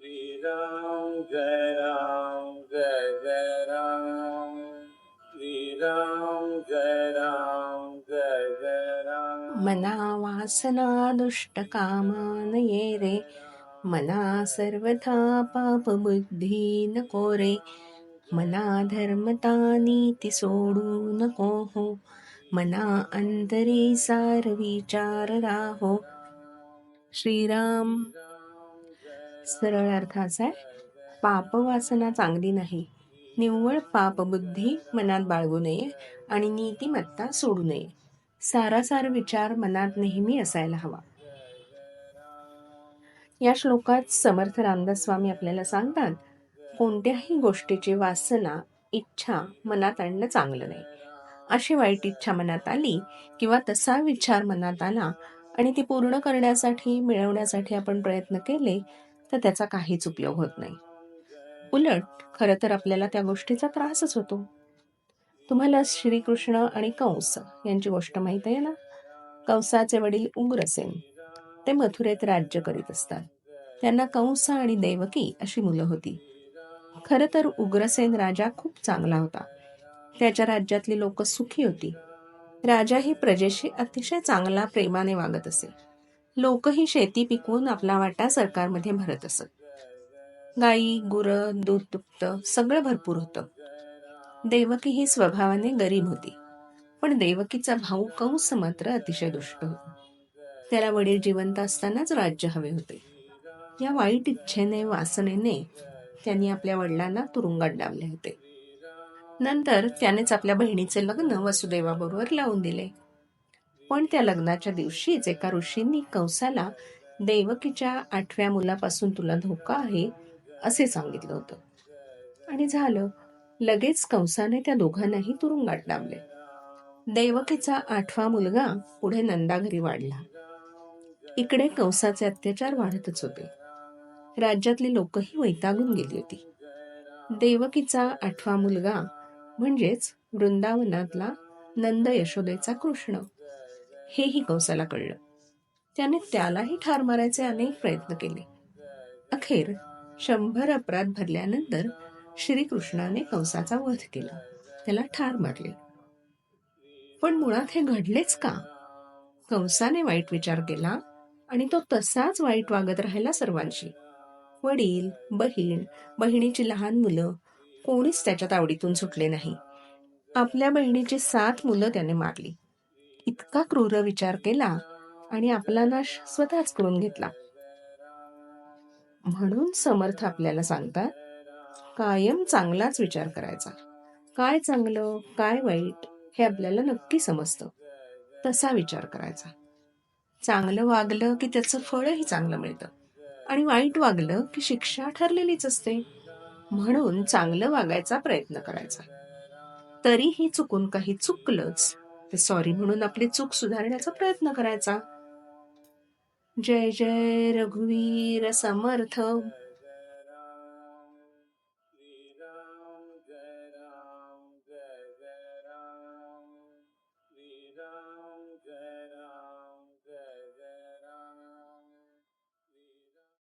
श्रीराम जय राम जय जय राम श्रीराम जय राम जय जय राम मना वासना दुष्ट कामानये रे मना सर्वथा पाप बुद्धी नको रे मना धर्मता नीती सोडू नको हो मना अंतरी सार विचार राहो। श्रीराम सरळ अर्थ असा आहे पापवासना चांगली नाही. निव्वळ पापबुद्धी मनात बाळगू नये आणि नीतिमत्ता सोडू नये. सारासार विचार मनात नेहमी असायला हवा. या श्लोकात समर्थ रामदास स्वामी आपल्याला सांगतात कोणत्याही गोष्टीची वासना इच्छा मनात आणणं चांगलं नाही. अशी वाईट इच्छा मनात आली किंवा तसा विचार मनात आला आणि ती पूर्ण करण्यासाठी मिळवण्यासाठी आपण प्रयत्न केले तर त्याचा काहीच उपयोग होत नाही. उलट खरं तर आपल्याला त्या गोष्टीचा त्रासच होतो. तुम्हाला श्रीकृष्ण आणि कंस यांची गोष्ट माहीत आहे ना? कंसाचे वडील उग्रसेन ते मथुरेत राज्य करीत असतात. त्यांना कंस आणि देवकी अशी मुलं होती. खरं तर उग्रसेन राजा खूप चांगला होता. त्याच्या राज्यातली लोक सुखी होती. राजा ही प्रजेशी अतिशय चांगला प्रेमाने वागत असे. लोकही शेती पिकवून आपला वाटा सरकारमध्ये भरत असत. गाई गुरं दूध दुप्त सगळं भरपूर होतं. देवकी ही स्वभावाने गरीब होती. पण देवकीचा भाऊ कंस मात्र अतिशय दुष्ट होता. त्याला वडील जिवंत असतानाच राज्य हवे होते. या वाईट इच्छेने वासनेने त्यांनी आपल्या वडिलांना तुरुंगात डावले होते. नंतर त्यानेच आपल्या बहिणीचे लग्न वसुदेवाबरोबर लावून दिले. पण त्या लग्नाच्या दिवशीच एका ऋषींनी कंसाला देवकीच्या आठव्या मुलापासून तुला धोका आहे असे सांगितलं होतं. आणि झालं लगेच कंसाने त्या दोघांनाही तुरुंगात डांबले. देवकीचा आठवा मुलगा पुढे नंदाघरी वाढला. इकडे कंसाचे अत्याचार वाढतच होते. राज्यातली लोकही वैतागून गेली होती. देवकीचा आठवा मुलगा म्हणजेच वृंदावनातला नंद यशोदेचा कृष्ण. हेही कंसाला कळलं. त्याने त्यालाही ठार मारायचे अनेक प्रयत्न केले. अखेर शंभर अपराध भरल्यानंतर श्रीकृष्णाने कंसाचा वध केला. त्याला ठार मारले. पण मुळात हे घडलेच का? कंसाने वाईट विचार केला आणि तो तसाच वाईट वागत राहिला सर्वांशी. वडील बहीण बहिणीची लहान मुलं कोणीच त्याच्यात आवडीतून सुटले नाही. आपल्या बहिणीची सात मुलं त्याने मारली. इतका क्रूर विचार केला आणि आपला नाश स्वतःच करून घेतला. म्हणून समर्थ आपल्याला सांगतात कायम चांगलाच विचार करायचा. काय चांगलं काय वाईट हे आपल्याला नक्की समजतं. तसा विचार करायचा. चांगलं वागलं की त्याचं फळही चांगलं मिळतं. आणि वाईट वागलं की शिक्षा ठरलेलीच असते. म्हणून चांगलं वागायचा प्रयत्न करायचा. तरीही चुकून काही चुकलंच तर सॉरी म्हणून आपली चूक सुधारण्याचा प्रयत्न करायचा. जय जय रघुवीर समर्थ.